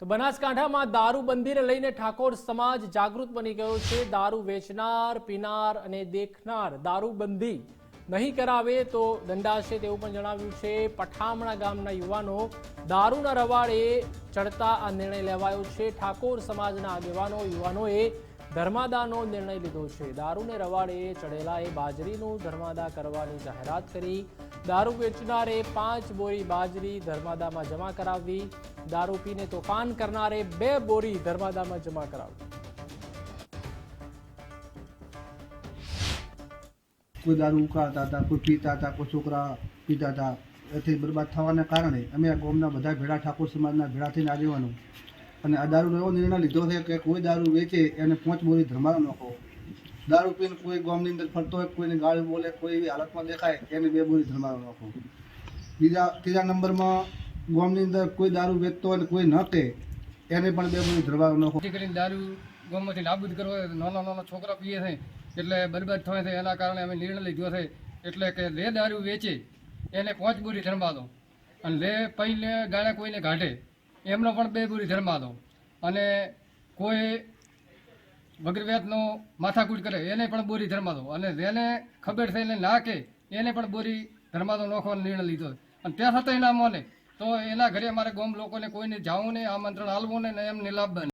તો બનાસકાંઠામાં દારૂબંધીને લઈને ઠાકોર સમાજ જાગૃત બની ગયો છે. દારૂ વેચનાર, પીનાર અને દેખનાર દારૂબંધી નહીં કરાવે તો દંડાશે તેવું પણ જણાવ્યું છે. પઠામણા ગામના યુવાનો દારૂના રવાડે ચડતા આ નિર્ણય લેવાયો છે. ઠાકોર સમાજના આગેવાનો યુવાનોએ ધર્માદાનો નિર્ણય લીધો છે. દારૂને રવાડે ચડેલાએ બાજરીનું ધર્માદા કરવાની જાહેરાત કરી. દારૂ વેચનારે પાંચ બોરી બાજરી ધર્માદામાં જમા કરાવવી દારૂ પીને તોફાન કરનારે બે બોરી ધર્માદામાં જમા કરાવવી કોઈ દારૂ ઉકાળતા હતા, કોઈ પીતા હતા, કોઈ છોકરા પીતા હતા. એથી બરબાદ થવાના કારણે અમે આ ગામના બધા ભેળા ઠાકોર સમાજના ભેળા થઈને આગેવાનો. અને આ દારૂનો એવો નિર્ણય લીધો છે કે કોઈ દારૂ વેચે એને પાંચ બોરી ધર્માડો નાખો. દારૂ પીને કોઈ ગામની અંદર ફરતો હોય, કોઈને ગાળ બોલે, કોઈ એવી હાલતમાં દેખાય, એને બે બોરી ધર્માડો નાખો. બીજા, ત્રીજા નંબરમાં ગામની અંદર કોઈ દારૂ વેચતો હોય કોઈ ન કહે એને પણ બે બોરી ધર્માડો નાખો. કરીને દારૂ ગામમાંથી નાબૂદ કરવો નાના નાના છોકરા પીએ છે. એટલે બરબાદ થાય છે, એના કારણે અમે નિર્ણય લીધો છે. એટલે કે લે દારૂ વેચે, એને પાંચ બોરી ધર્મા દો. અને લે પૈને ગાળે કોઈને ઘાટે, એમનો પણ બે બોરી ધર્મા દો. અને કોઈ વગર વ્યાજનો માથાકૂટ કરે, એને પણ બોરી ધર્મા દો. અને જેને ખબર થઈને એને ના કે, એને પણ બોરી ધર્મા દો નોખવાનો નિર્ણય લીધો. અને ત્યાં છતાંય એના માને, તો એના ઘરે અમારે ગોમ લોકોને કોઈને જાવું નહીં, આમંત્રણ હાલવું નહીં એમને લાભ